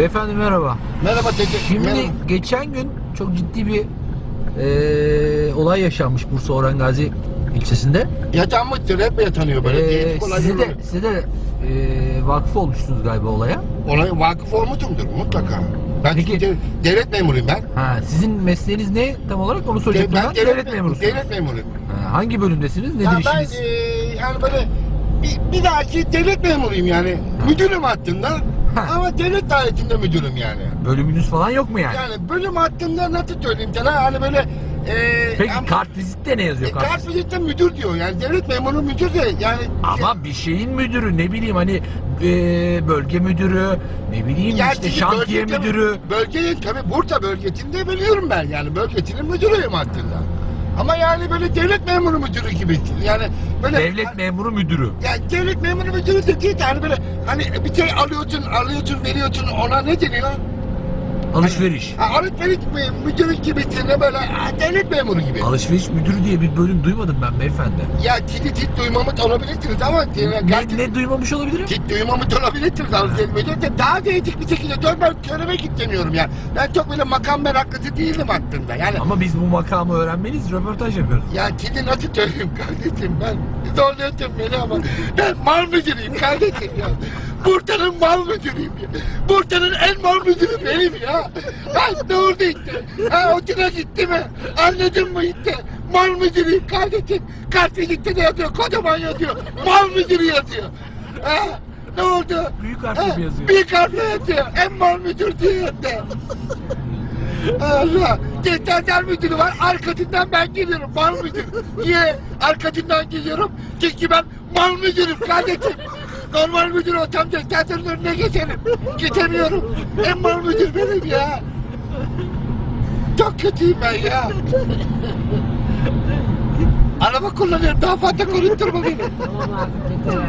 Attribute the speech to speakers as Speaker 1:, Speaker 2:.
Speaker 1: Beyefendi merhaba.
Speaker 2: Merhaba teyze.
Speaker 1: Şimdi
Speaker 2: Merhaba.
Speaker 1: geçen gün çok ciddi bir eee, olay yaşanmış Bursa Orhan Gazi ilçesinde.
Speaker 2: Yatanmıştır hep yatanıyor böyle. Olaylar
Speaker 1: size de, size de eee, vakıf olmuşsunuz galiba olaya.
Speaker 2: Ona vakıf olmuşumdur mutlaka. Ben
Speaker 1: Peki-
Speaker 2: de- devlet memuruyum ben.
Speaker 1: Ha, sizin mesleğiniz ne tam olarak onu soracaktım
Speaker 2: ben
Speaker 1: ben. Devlet, memurusunuz.
Speaker 2: Devlet memuruyum.
Speaker 1: Ha, hangi bölümdesiniz? Nedir
Speaker 2: Ya ben
Speaker 1: işiniz?
Speaker 2: eee, yani böyle bir, bir dahaki devlet memuruyum yani. Müdürüm hattında.
Speaker 1: Ha.
Speaker 2: Ama devlet dairesinde müdürüm yani.
Speaker 1: Bölümünüz falan yok mu yani?
Speaker 2: Yani bölüm hattında nasıl söyleyeyim sana hani böyle eee
Speaker 1: Peki
Speaker 2: yani-
Speaker 1: kart vizitte ne yazıyor
Speaker 2: E,
Speaker 1: kart?
Speaker 2: kart vizitte müdür diyor yani devlet memuru müdür de yani
Speaker 1: Ama bir şeyin müdürü ne bileyim hani eee, bölge müdürü ne bileyim
Speaker 2: Ya
Speaker 1: işte şantiye
Speaker 2: bölgede-
Speaker 1: müdürü.
Speaker 2: Bölgenin tabii Bursa bölgesinde biliyorum ben yani bölgesinin müdürüyüm hakkında. Ama yani böyle devlet memuru müdürü gibi yani böyle
Speaker 1: Devlet memuru müdürü.
Speaker 2: yani devlet memuru müdürü de değil de hani böyle hani bir şey alıyorsun alıyorsun veriyorsun ona ne deniyor?
Speaker 1: Alışveriş.
Speaker 2: Ha, alışveriş mi- müdürü gibisine böyle ha, devlet memuru gibi.
Speaker 1: Alışveriş müdürü diye bir bölüm duymadım ben beyefendi.
Speaker 2: Ya tit tit duymamız olabilirsiniz ama
Speaker 1: Ne, ne duymamış olabilirim?
Speaker 2: Tit duymamız olabilirsiniz alışveriş müdürü de daha değişik bir şekilde dön ben söylemek istemiyorum ya. Ben çok böyle makam meraklısı değilim hakkında yani.
Speaker 1: Ama biz bu makamı öğrenmeliyiz, röportaj yapıyoruz.
Speaker 2: Ya kedi nasıl söyleyeyim kardeşim ben zorluyorsun beni ama ben mal müdürüyüm kardeşim ya. Burta'nın mal müdürüyüm ya. Burta'nın en mal müdürü benim ya. Ha oldu işte? Ha otuna gitti mi? Anladın mı işte? Mal müdürüyüm kardeşim. Karşı gitti de yazıyor kocaman yazıyor. Mal müdürü yazıyor. Ha ne oldu?
Speaker 1: Büyük harfle
Speaker 2: Ha,
Speaker 1: mi yazıyor?
Speaker 2: Büyük harfle yazıyor. En mal müdür diye yazıyor. Allah! Geçerler müdürü var, arkasından ben geliyorum, mal müdür. Niye? Arkasından geliyorum, çünkü ben mal müdürüm kardeşim. Normal müdür olsam geçerlerin önüne geçerim. Geçemiyorum. En mal müdür benim ya. Çok kötüyüm ben ya. Araba kullanıyorum, daha fazla konuşturma beni.
Speaker 3: Tamam artık yeter